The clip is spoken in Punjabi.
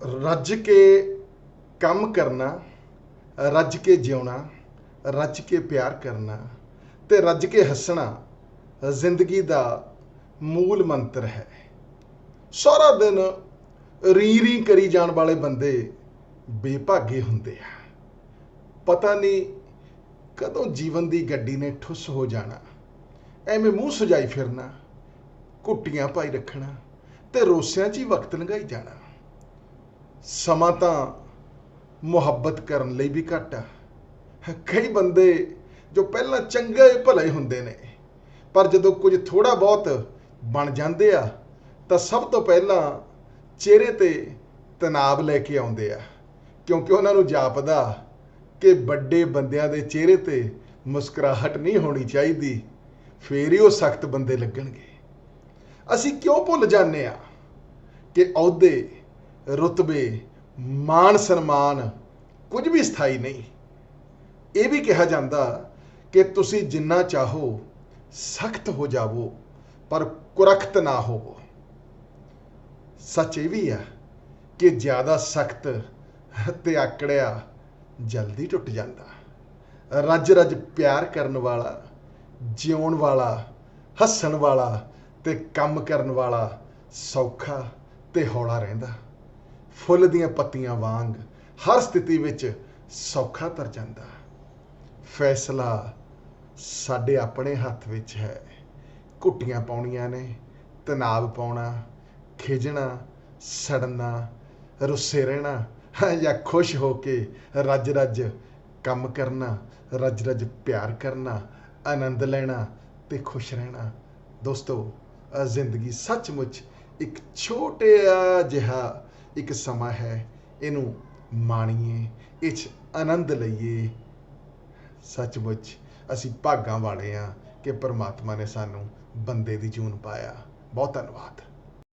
ਰੱਜ ਕੇ ਕੰਮ ਕਰਨਾ, ਰੱਜ ਕੇ ਜਿਉਣਾ, ਰੱਜ ਕੇ ਪਿਆਰ ਕਰਨਾ ਤੇ ਰੱਜ ਕੇ ਹੱਸਣਾ ਜ਼ਿੰਦਗੀ ਦਾ ਮੂਲ ਮੰਤਰ ਹੈ। ਸਾਰਾ ਦਿਨ ਰੀ ਰੀ ਕਰੀ ਜਾਣ ਵਾਲੇ ਬੰਦੇ ਬੇਭਾਗੇ ਹੁੰਦੇ ਆ। ਪਤਾ ਨਹੀਂ ਕਦੋਂ ਜੀਵਨ ਦੀ ਗੱਡੀ ਨੇ ਠੁੱਸ ਹੋ ਜਾਣਾ, ਐਵੇਂ ਮੂੰਹ ਸਜਾਈ ਫਿਰਨਾ ਕੁੱਟੀਆਂ ਪਾਈ ਰੱਖਣਾ ਤੇ ਰੋਸਿਆਂ 'ਚ ਹੀ ਵਕਤ ਲੰਘਾਈ ਜਾਣਾ। ਸਮਾਂ ਤਾਂ ਮੁਹੱਬਤ ਕਰਨ ਲਈ ਵੀ ਘੱਟ ਆ। ਕਈ ਬੰਦੇ ਜੋ ਪਹਿਲਾਂ ਚੰਗੇ ਭਲੇ ਹੁੰਦੇ ਨੇ, ਪਰ ਜਦੋਂ ਕੁਝ ਥੋੜਾ ਬਹੁਤ ਬਣ ਜਾਂਦੇ ਆ, ਤਾਂ ਸਭ ਤੋਂ ਪਹਿਲਾਂ ਚਿਹਰੇ ਤੇ ਤਣਾਅ ਲੈ ਕੇ ਆਉਂਦੇ ਆ, ਕਿਉਂਕਿ ਉਹਨਾਂ ਨੂੰ ਜਾਪਦਾ ਕਿ ਵੱਡੇ ਬੰਦਿਆਂ ਦੇ ਚਿਹਰੇ ਤੇ ਮੁਸਕਰਾਹਟ ਨਹੀਂ ਹੋਣੀ ਚਾਹੀਦੀ, ਫੇਰ ਹੀ ਉਹ ਸਖਤ ਬੰਦੇ ਲੱਗਣਗੇ। ਅਸੀਂ ਕਿਉਂ ਭੁੱਲ ਜਾਂਦੇ ਆ ਕਿ ਅਹੁਦੇ ਰੁਤਬੇ ਮਾਨ ਸਨਮਾਨ, ਕੁਝ ਵੀ ਸਥਾਈ ਨਹੀਂ। ਇਹ ਵੀ ਕਿਹਾ ਜਾਂਦਾ ਕਿ ਤੁਸੀਂ ਜਿੰਨਾ ਚਾਹੋ, ਸਖਤ ਹੋ ਜਾਵੋ, ਪਰ ਕੁਰਖਤ ਨਾ ਹੋਵੋ। ਸੱਚ ਇਹ ਵੀ ਆ ਕਿ ਜ਼ਿਆਦਾ ਸਖਤ ਤੇ ਆਕੜਿਆ ਜਲਦੀ ਟੁੱਟ ਜਾਂਦਾ। ਰੱਜ ਰੱਜ ਪਿਆਰ ਕਰਨ ਵਾਲਾ, ਜਿਉਣ ਵਾਲਾ, ਹੱਸਣ ਵਾਲਾ ਤੇ ਕੰਮ ਕਰਨ ਵਾਲਾ ਸੌਖਾ ਤੇ ਹੌਲਾ ਰਹਿੰਦਾ। ਫੁੱਲ ਦੀਆਂ ਪੱਤੀਆਂ ਵਾਂਗ ਹਰ ਸਥਿਤੀ ਵਿੱਚ ਸੌਖਾ ਤਰ ਜਾਂਦਾ। ਫੈਸਲਾ ਸਾਡੇ ਆਪਣੇ ਹੱਥ ਵਿੱਚ ਹੈ। ਘੁੱਟੀਆਂ ਪਾਉਣੀਆਂ ਨੇ, ਤਣਾਅ ਪਾਉਣਾ ਖਿਜਣਾ ਸੜਨਾ, ਰੁੱਸੇ ਰਹਿਣਾ ਜਾਂ ਖੁਸ਼ ਹੋ ਕੇ ਰੱਜ ਰੱਜ ਕੰਮ ਕਰਨਾ ਰੱਜ ਰੱਜ ਪਿਆਰ ਕਰਨਾ, ਆਨੰਦ ਲੈਣਾ ਤੇ ਖੁਸ਼ ਰਹਿਣਾ। ਦੋਸਤੋ ਜ਼ਿੰਦਗੀ ਸੱਚਮੁੱਚ ਇੱਕ ਛੋਟਿਆ ਜਿਹਾ ਇੱਕ ਸਮਾਂ ਹੈ, ਇਹਨੂੰ ਮਾਣੀਏ, ਇਹ 'ਚ ਆਨੰਦ ਲਈਏ। ਸੱਚਮੁੱਚ ਅਸੀਂ ਭਾਗਾਂ ਵਾਲੇ ਆ ਕਿ ਪਰਮਾਤਮਾ ਨੇ ਸਾਨੂੰ ਬੰਦੇ ਦੀ ਜੂਨ ਪਾਇਆ। ਬਹੁਤ ਧੰਨਵਾਦ।